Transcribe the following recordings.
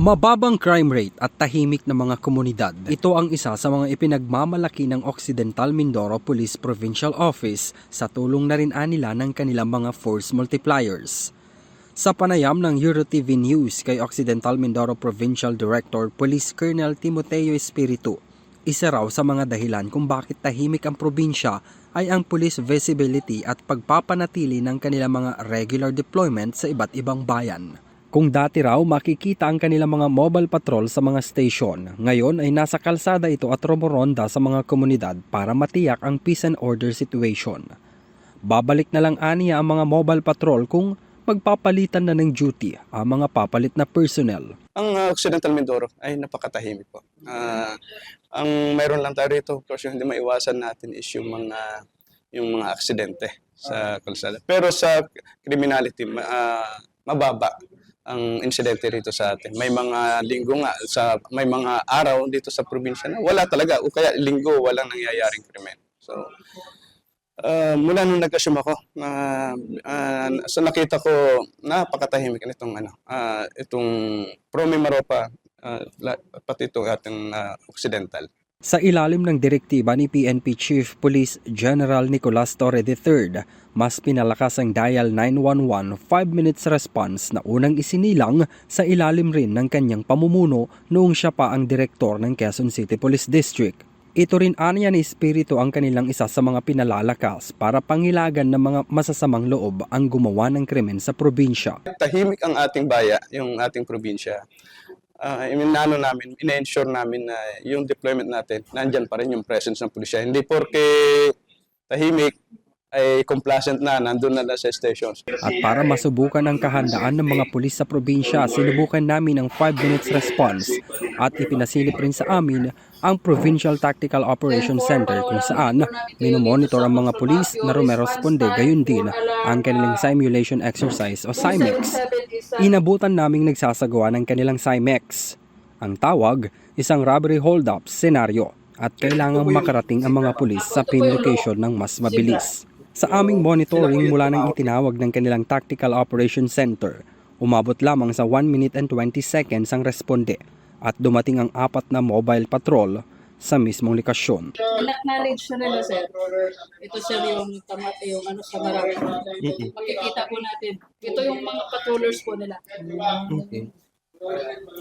Mababang crime rate at tahimik na mga komunidad. Ito ang isa sa mga ipinagmamalaki ng Occidental Mindoro Police Provincial Office sa tulong na rin anila ng kanilang mga force multipliers. Sa panayam ng EuroTV News kay Occidental Mindoro Provincial Director Police Colonel Timoteo Espiritu, isa raw sa mga dahilan kung bakit tahimik ang probinsya ay ang police visibility at pagpapanatili ng kanilang mga regular deployment sa iba't ibang bayan. Kung dati raw makikita ang kanilang mga mobile patrol sa mga station, ngayon ay nasa kalsada ito at romoronda sa mga komunidad para matiyak ang peace and order situation. Babalik na lang aniya ang mga mobile patrol kung magpapalitan na ng duty ang mga papalit na personnel. Ang uh, Occidental Mindoro ay napakatahimik po. Ah, ang mayroon lang tayo rito, of course, hindi maiwasan natin is yung mga yung mga aksidente sa kalsada. Pero sa criminality, ah, mababa ang insidente rito sa atin. May mga linggo nga sa may mga araw dito sa probinsya na wala talaga o kaya linggo walang nangyayaring krimen. So ah, mula nung nag-assume ako, na so nakita ko napakatahimik nitong ano, ah, itong Promi Maropa la- pati itong ating ah, Occidental. Sa ilalim ng direktiba ni PNP Chief Police General Nicolas Torre III, mas pinalakas ang dial 911 5 minutes response na unang isinilang sa ilalim rin ng kanyang pamumuno noong siya pa ang direktor ng Quezon City Police District. Ito rin aniya ni Espiritu ang kanilang isa sa mga pinalalakas para pangilagan ng mga masasamang loob ang gumawa ng krimen sa probinsya. Tahimik ang ating baya, yung ating probinsya. Ah, inano namin, ina-ensure namin na yung deployment natin, nandyan pa rin yung presence ng pulisya. Hindi porke tahimik ay complacent na, nandun na na sa stations. At para masubukan ang kahandaan ng mga pulis sa probinsya, sinubukan namin ang 5 minutes response at ipinasilip rin sa amin ang Provincial Tactical Operations Center kung saan minomonitor ang mga pulis na rumeresponde gayon din ang kanilang simulation exercise o CIMEX. Inabutan naming nagsasagawa ng kanilang CIMEX. Ang tawag, isang robbery hold-up scenario at kailangang makarating ang mga pulis sa pin location ng mas mabilis. Sa aming monitoring mula nang itinawag ng kanilang Tactical Operations Center, umabot lamang sa 1 minute and 20 seconds ang responde at dumating ang apat na mobile patrol sa mismong lokasyon. Na-acknowledge na nila, sir. Ito, sir, yung tamat, yung ano sa marami. Makikita po natin. Ito yung mga patrollers po nila. Okay.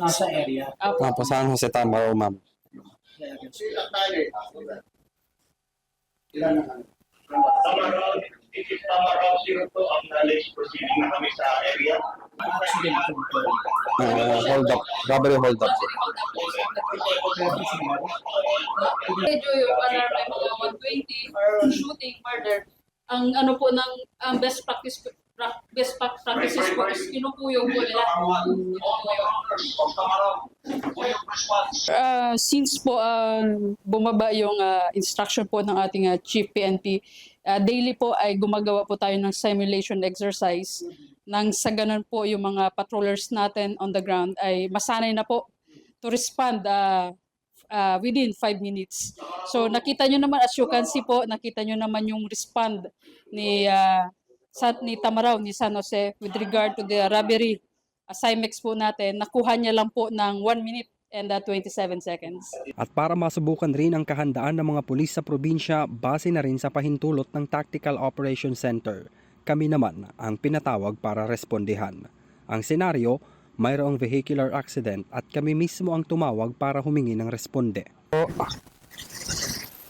nasa area. Apo. Nga po, saan Jose Tamaro, ma'am? Tamaraw, this is Tamaraw 02, acknowledge proceeding na kami sa area. Control. hold up, robbery hold up. Medyo yung alarm ay mga 120 or shooting, murder. Ang ano po ng ang best practice pra- best pa- practices po is kinukuyog po nila. Uh, since po um, bumaba yung uh, instruction po ng ating uh, chief PNP, uh, daily po ay gumagawa po tayo ng simulation exercise. Nang sa ganun po yung mga patrollers natin on the ground ay masanay na po to respond uh, uh, within 5 minutes. So nakita nyo naman, as you can see po, nakita nyo naman yung respond ni uh, ni Tamaraw, ni San Jose with regard to the robbery uh, Cymex po natin. Nakuha niya lang po ng 1 minute and uh, 27 seconds. At para masubukan rin ang kahandaan ng mga pulis sa probinsya, base na rin sa pahintulot ng Tactical Operations Center. Kami naman ang pinatawag para respondihan. Ang senaryo, mayroong vehicular accident at kami mismo ang tumawag para humingi ng responde.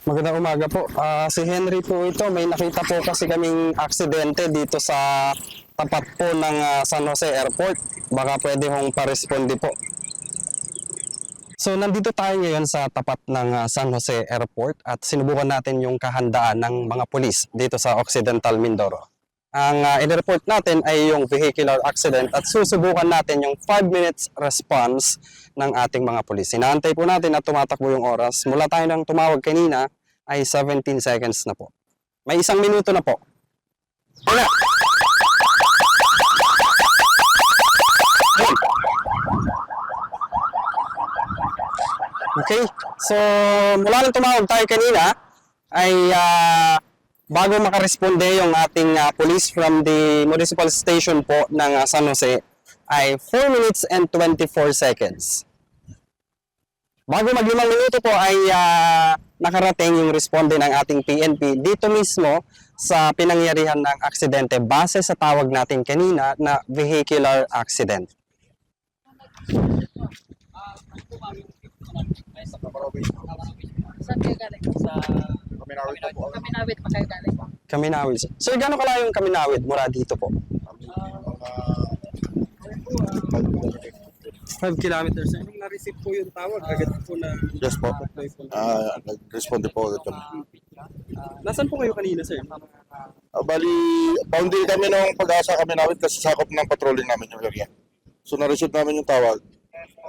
Magandang umaga po. Ah, si Henry po ito, may nakita po kasi kaming aksidente dito sa tapat po ng ah, San Jose Airport. Baka pwede hong paresponde po. So nandito tayo ngayon sa tapat ng ah, San Jose Airport at sinubukan natin yung kahandaan ng mga pulis dito sa Occidental Mindoro. Ang uh, in-report natin ay yung vehicular accident at susubukan natin yung 5 minutes response ng ating mga pulis. Inaantay po natin at tumatakbo yung oras. Mula tayo nang tumawag kanina ay 17 seconds na po. May isang minuto na po. Wala. Okay, so mula nang tumawag tayo kanina ay ah, bago makaresponde yung ating ah, police from the municipal station po ng ah, San Jose ay 4 minutes and 24 seconds. Bago maglimang minuto po ay ah, nakarating yung responde ng ating PNP dito mismo sa pinangyarihan ng aksidente base sa tawag natin kanina na vehicular accident. Sa Kaminawit pa kayo galing. Kaminawid. Sir, gano'n kalayo yung Kaminawid mula dito po? 5 kilometers. Nung na-receive po yung tawag, agad po na... Yes po. Ah, nag-respond po agad kami. Nasaan po kayo kanina, sir? Ah, bali, bound din kami ng pag-asa kami namin kasi sakop ng patrolling namin yung area. So na-receive namin yung tawag,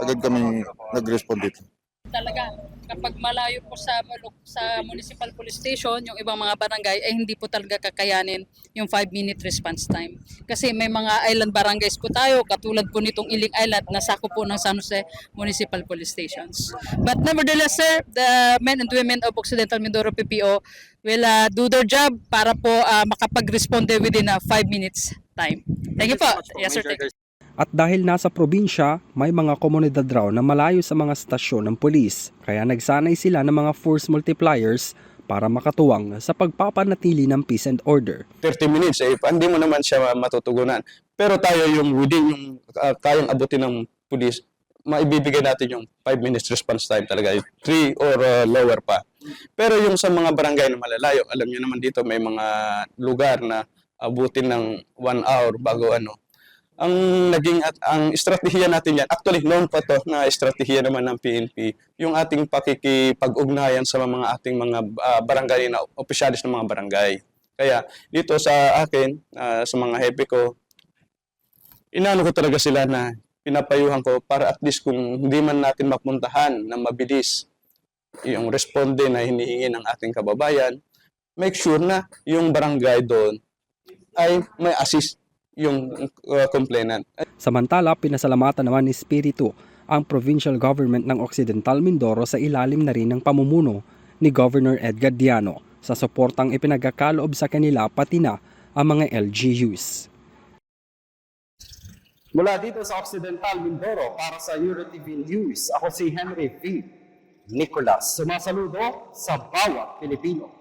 agad kami nag-respond dito. Talaga, kapag malayo po sa sa municipal police station, yung ibang mga barangay ay hindi po talaga kakayanin yung 5 minute response time. Kasi may mga island barangays po tayo, katulad po nitong Iling Island na sakop po ng San Jose Municipal Police Stations. But nevertheless, sir, the men and women of Occidental Mindoro PPO will uh, do their job para po uh, makapag-responde within a 5 minutes time. Thank you po. Yes, sir. Thank you. At dahil nasa probinsya, may mga komunidad raw na malayo sa mga stasyon ng pulis. Kaya nagsanay sila ng mga force multipliers para makatuwang sa pagpapanatili ng peace and order. 30 minutes, eh, hindi mo naman siya matutugunan. Pero tayo yung within yung uh, kayang abutin ng pulis, maibibigay natin yung 5 minutes response time talaga, 3 or uh, lower pa. Pero yung sa mga barangay na malalayo, alam niyo naman dito may mga lugar na abutin ng 1 hour bago ano. Ang naging at ang estratehiya natin yan, actually known pa to na estratehiya naman ng PNP, yung ating pakikipag-ugnayan sa mga ating mga ah, barangay na opisyalis ng mga barangay. Kaya dito sa akin, ah, sa mga hepe ko, inano ko talaga sila na pinapayuhan ko para at least kung hindi man natin mapuntahan na mabilis yung responde na hinihingi ng ating kababayan, make sure na yung barangay doon ay may assist yung uh, complainant. Samantala, pinasalamatan naman ni Spiritu ang provincial government ng Occidental Mindoro sa ilalim na rin ng pamumuno ni Governor Edgar Diano sa suportang ipinagkakaloob sa kanila pati na ang mga LGUs. Mula dito sa Occidental Mindoro para sa EuroTV News, ako si Henry V. Nicolas. Sumasaludo sa bawat Pilipino.